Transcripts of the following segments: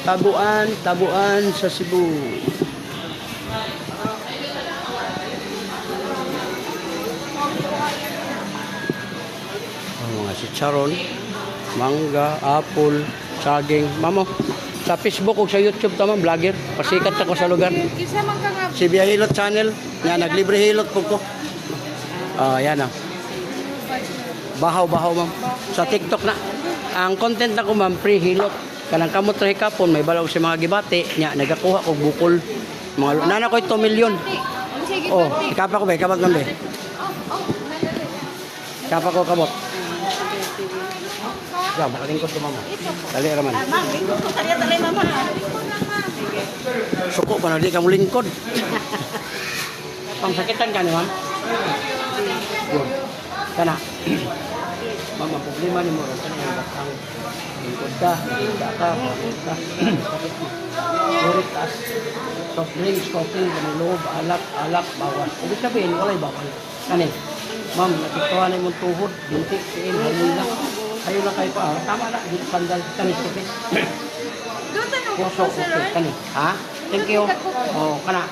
Tabuan, tabuan sa Cebu. Ang mga si Charon, mangga, apple, saging. Mamo, sa Facebook o sa YouTube tama, vlogger. Pasikat ako sa lugar. Si Biya Hilot Channel, nga naglibre hilot po ko. Ah, yan ah. Bahaw, bahaw ma'am. Sa TikTok na. Ang content na ko ma'am, free hilot. Kanang kamot ra hikapon, may balaw si mga gibati. Nya, nagakuha ko bukol. Mga, nana ko ito milyon. Sige, Oh, ikapa ko ba? Ikapat ma'am be. Ikapa ko kamot. Ya, makalingkod ko mama. Dali raman. Suko pa na di ka mo lingkod. Pangsakitan ka ni ma'am? Yun. Kana. Mama, problema ni mo ron kana yung batang lingkod ka, lingkod ka, lingkod ka. Sakit mo. Urit taas. Soft drinks, coffee, loob, alak, alak, bawas. Ibig sabihin, walay bawal. Kani, ma'am, natiktuhan na yung tuhod, binti, siin, hayoy lang. Hayoy lang kayo pa. ah. Tama na, dito sandal, kani, ko Puso, okay, kani. Ha? Thank you. Oh, kana.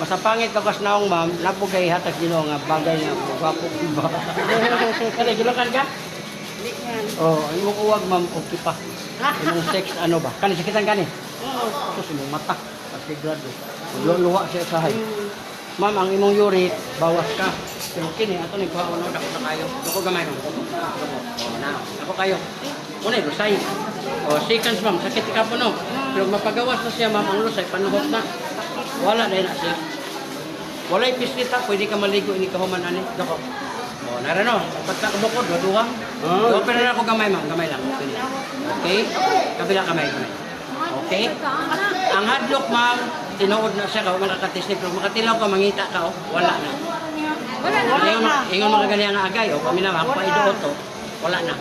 Basta pangit ka kas naong ma'am, napugay hatag dino nga bagay nga gwapo ba. Kani gilokan ka? Oh, ay mo kuwag ma'am okay pa. Imong sex ano ba? Kani sakitan kani. Oo. Ito imong mata. Kasi grado. Luluwa siya sa hay. Ma'am, ang imong uric, bawas ka. Pero kini, ato ni kuha uno dako na kayo. Dako gamay ko. Oh, na. Ako kayo. Unay lusay. Oh, seconds ma'am, sakit ka po no. Pero mapagawas na siya ma'am, ang lusay panuhot na. Wala na na siya. Wala pislita, pwede ka maligo ini kahuman ani. Dako. Oh, nara no. Pagka kabukod, waduha. Oh. Open na ako gamay ma'am, gamay lang. Okay? Kabila kamay, kamay. Okay? Ang hadlock ma'am, tinuod na siya ka, makakatisnik. Pero makatilaw ka, mangita ka, oh. wala na. Wala na. Ingon ingon mga ganyan nga agay, o kami na magpaido to. Wala na.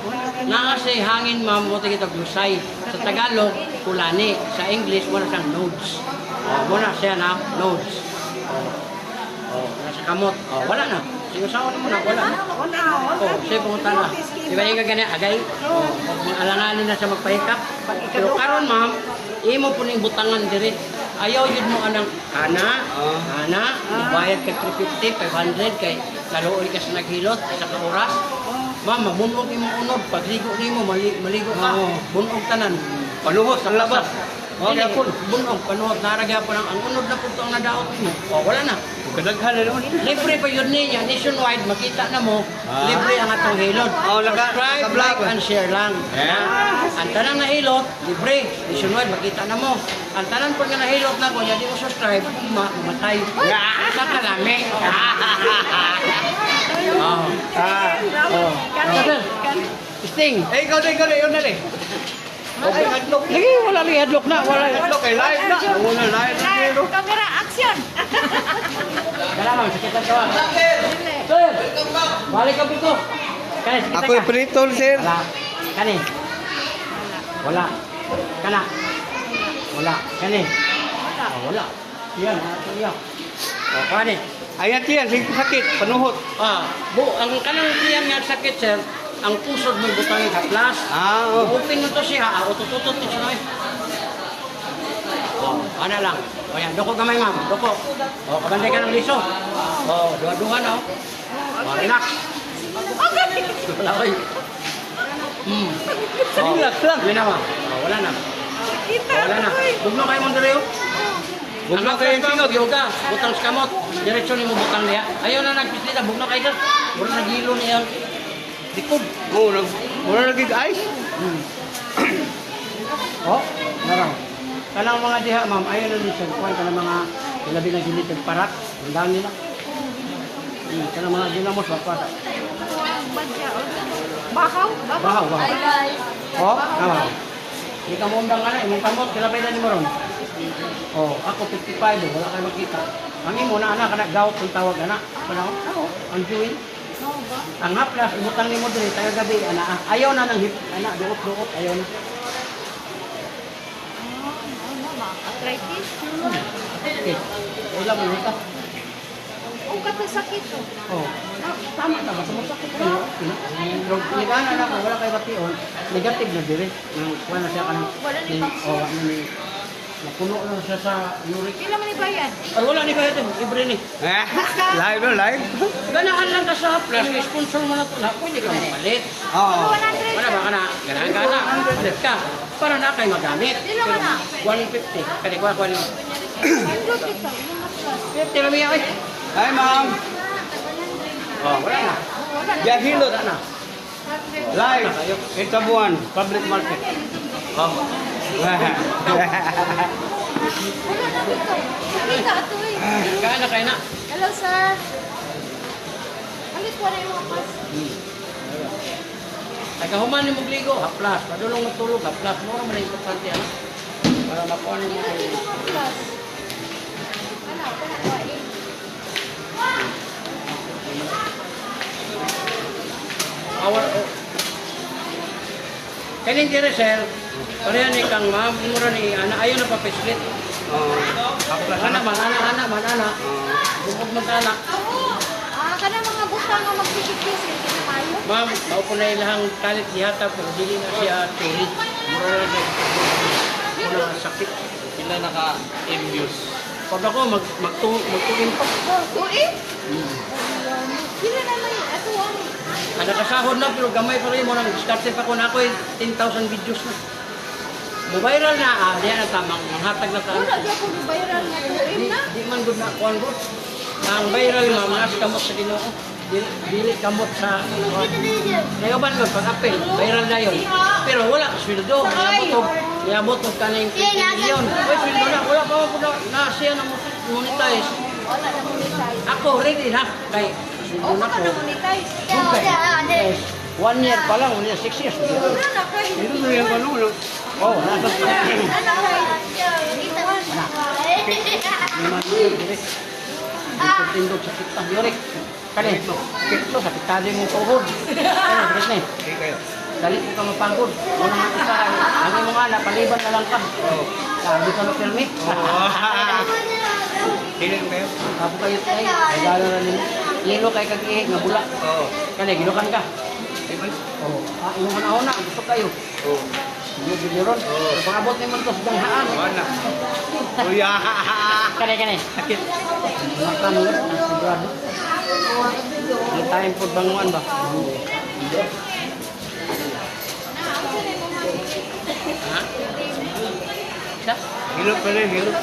Na kasi hangin ma'am mo tigito glusay. Sa Tagalog, kulani. Sa English, wala siyang nodes. O, muna siya na nodes. O, o nasa kamot. O, wala na. Sinusawa na mo na, wala na. Wala. O, siya pumunta na. Di ba yung ganyan agay? O, mga alanganin na siya magpahikap. Pero karon ma'am, imo po ning butangan diri. Ayaw yun mo anang kana, kana, bayad ka 350, 500 kay kaluoy ka sa naghilot, sa oras. Ma'am, mabunog imong unod, pagligo nimo mali, maligo ka. Bunog tanan. Panuhot sa labas. Okay, po. Bunog, panuhot, naragya po ng ang unod na po ang nadaot mo. O, wala na. Kadaghan na naman. Libre pa yun niya, nationwide, makita na mo, libre ang atong hilot. Oh, naka- Subscribe, like, and share lang. Yeah. Ang tanang nahilot, libre, nationwide, makita na mo. Ang tanang pag nahilot na ko, hindi mo subscribe, ma matay. Sa kalami. Oh. Ah. Oh. Sting. Eh, ikaw na, ikaw na, yun na rin. Okay, hadlock. Lagi, wala rin headlock na, wala. Hadlock, eh, live na. Una, live na. pero. Camera action. Kala ma'am, sakitan ka ba? Sir, balik ka dito. Kani, sakitan Ako ka. yung pritol, sir. Wala. Kani. Wala. Kana. Wala. Kani. Ah, wala. Yan, ato niya. O, kani. Ayan tiyan, sakit, panuhot. Ah, bu, ang kanang siyang nga sakit, sir, ang pusod mo butang sa plus. Ah, oh. Open mo to siya, ah, utututot to siya. eh. Oh, ano lang. O yan, doko gamay ma'am, doko. O, kabanday ka ng liso. O, duha-duha na. O, O, relax. Wala ko Hmm. Relax lang. Yun na ma'am. O, wala na. Wala na. Bugno kayo mong dalayo. Bugno kayo yung tingog. Yoga. Butang sa kamot. Diretso ni mo butang niya. Ayaw na nagpislita. Bugno kayo. Mura na gilo niya. Likod. Oo, nag... Wala nagig ice. Oh, narang. Kanang mga diha, ma'am, ayaw na din siya. Kuhan ka ng mga ilabi na gilid ng parat. Ang dami nila. Hmm, kanang mga ginamos, wapata. Bakaw. Bahaw, bahaw. Oh, tama. Hindi ka mundang ka na, imong kamot, sila pwede ni Maron. Oh, ako 55, oh, wala kayo makita. Ang imo na anak, anak gout, kung tawag anak. Ano? Ako, ang juwin. Ang haplas, ibutang ni mo tayo gabi, anak. ah. Ayaw na ng hip, anak, duot-duot, ayaw na. Arthritis. Okay, wala mo ito. Ang kapasakit to. Oh, tama na ba? Sumasakit. Pero nagana na kung wala kayo bation, negative na dire. Nang wala na siya ka ng... Wala ni Oh, ano ni... Napuno lang siya sa uric. Hindi naman ibayan. Ay, wala ni kaya ito. Libre ni. Eh, live no, live. Ganahan lang ka sa haplas. Sponsor mo na ito. Na, pwede ka mapalit. Oo. 100. Wala ba ka na? Ganahan ka na. 100 ka. Para na kayo magamit. Hindi naman na. 150. Kani ko ako. 100 ito. Yung atlas. 50 lang yan. Hi, ma'am. Oh, wala na. Wala na. Yeah, hilot. Na. Live. It's a buwan. Public market. Oh. Wala na dito. Halika, ito eh. Kaya na kayo na. Hello, sir. Halit wala yung wakas. Nagkahuman ni Mugligo, haplas. Padulong matulog, haplas. Mura man ang importante. Ano? Para makuha Hindi niyo. na dito mga plus. Ano, ko eh. Our, oh. Kanin dire sir, pareha ni kang ma'am, mura ni ana ayo na pa peslit. Oh. Haplas Ana man ana ana man ana. Bukod man ana. Ah, kana mga butang nga magpisit-pisit. Kaya tayo. Ma'am, mao po na ilang kalit dihata pero dili na siya tuli. Mura na siya. Mura na sakit. Sila naka-imbuse. Pag ako mag magtu magtuin pa. Uy! Sila naman yun. Ato ang... Ana kasahod na pero gamay pa rin mo nang diskarte pa ko na ako 10,000 videos na. Mo viral na ah, diyan na tamang manghatag na ta. Wala dyan kung viral na tuloy Di, na. di man good na kuan good. Ang viral nga mga kamot sa Ginoo. Dili, kamot sa Kaya ba good pag apel, viral na yon. Pero wala ka sweldo, niabot og niabot og kaning 20 million. Oy sweldo na wala pa mo na na siya na monetize. Wala na monetize. Ako ready na kay O, sweldo na baka ko. na monetize. Okay. Yes. One year pa lang, one year, six years. Wala na kay. Ito na yung ano, no? Oh, nasa Ano. Dito tindog sa kita, yorek. Kani, kito sa kita din mong tuhod. Ano, direct na eh. Dali ko ka mapagod. Una nga isa, ang imong anak, paliban na lang ka. Oo. Sabi ka mapirmi. Sila kayo? Apo kayo tayo, regalo na nimo. Yelo kay kag ihig nga bula. Oo. Kani, gilukan ka. Oh, ah, imong panahon na, gusto kayo. Oo. Hindi biliron. Oo. Pag abot ni man to sa danghaan. Wala. Kuya. Kani, kani. Sakit. Makan mo, sigurado. May time po banguan ba? Ha? Hilot pa rin, hilot.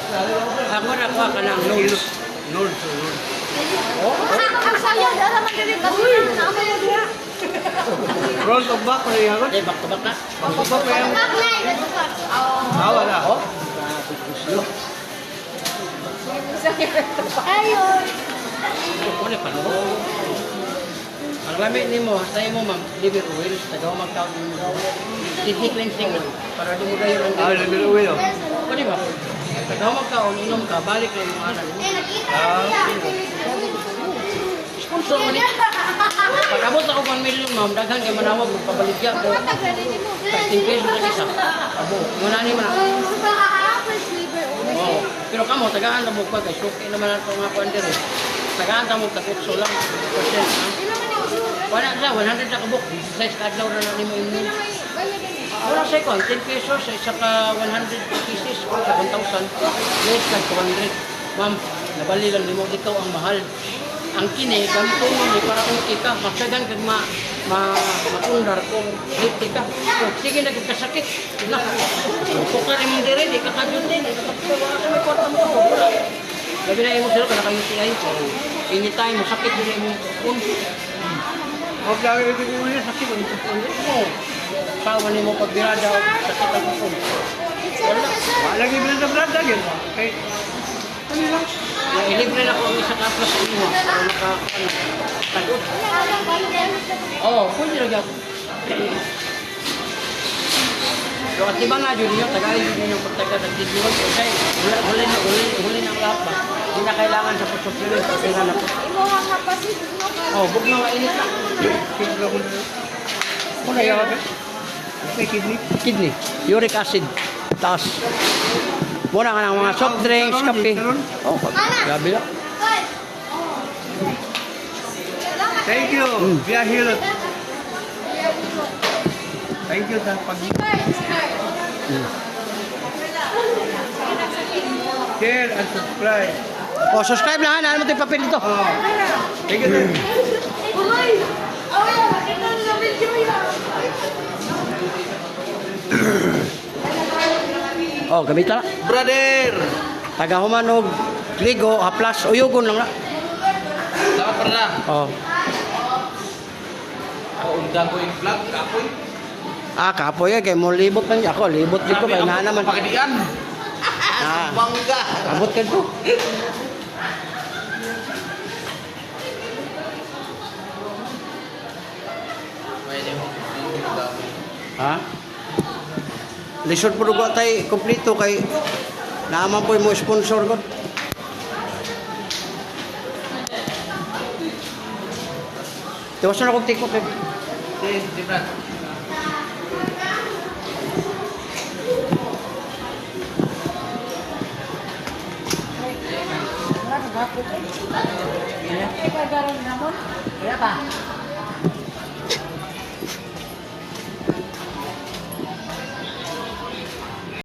Ako na kuha ka ng Hilot. Lord, Lord. Oh, man diri kasi na ako mo diha. Front of back rin ako. okay, back to back na. Back pa yan. Ah, wala. Oh, Ayun. Kukunin pa no? Ang lamig ni mo, hasta mo ma'am, liver oil, tagaw mag-count mo. Kidney cleansing lang, para di mo kayo lang Ah, labil uwi, oh. Pwede ba? Tagaw mag-count, inom ka, balik na yung anak mo. Ah, Sponsor mo ni. Pag abot ako 1 million ma'am, daghan kay manawag, pabalik yan. Pero, 15 pesos ang isa. Abo, muna ni mo na. Oo. Pero kamo, tagaan na mo pa, kay suki naman nato nga kuan diri. Tagaan ta mo takutso lang, 10%. ha? Wala sa 100 na kabuk, 16 kadlaw na nimo imong. Wala sa ko, 10 pesos sa isa ka 100 pieces o sa 1,000. Less ka 200. Ma'am, nabali lang nimo ikaw ang mahal. Ang kini, ganito mo ni para kung ika, magsagan kag ma ma matundar kung safety ka. Oh, sige na kasakit. Na. Kung imong dire, di ka kadyon din. Wala sa may kwarta mo. Wala. Labi na imo sila ka naka-UTI. Anytime, masakit din imong kung huwag lang yung ibig uwi, sakit. Oo. Kawan ni mo pagbirada o sakit ang kung. Wala. Wala lagi bilang sa brand lagi. Okay. Ano lang? Na ilibre na ko ang isa ka plus sa inyo. Para maka, ano, tagot. Oo, pwede na gap. So, at iba nga yun yung tagay yun yung pagtaga ng titulo. Okay, huli, huli na, huli, huli na ang lahat ba? Hindi na kailangan sa pusupirin. Kasi nga na po. Oh, bug na nga init na. Kidney ako na. Muna yun. May kidney. Kidney, uric acid, taas. Muna ka ng mga soft drinks, kape. Oh, grabe lang. Thank you. Mm. Via Hilot. Thank you sa pag... Mm. Share and subscribe. Oh, subscribe na ha. Naan mo ito yung papel dito. Oh. Thank you, sir. Uy! Ay, nakita na video yan. Oh, gamit na. Brother! Taga humanog, ligo, haplas, uyugon lang na. Dapat pala. Oh. Kaundang ko yung vlog, kapoy. Ah, kapoy eh, kay mo libot man ako. Libot dito kay na naman. Pagkadian. Ah, Bangga. abot ka to. Ha? Lisod po dugo tay kompleto kay naaman po mo sponsor ko. Tiwas na akong tikot eh. Si, si Brad.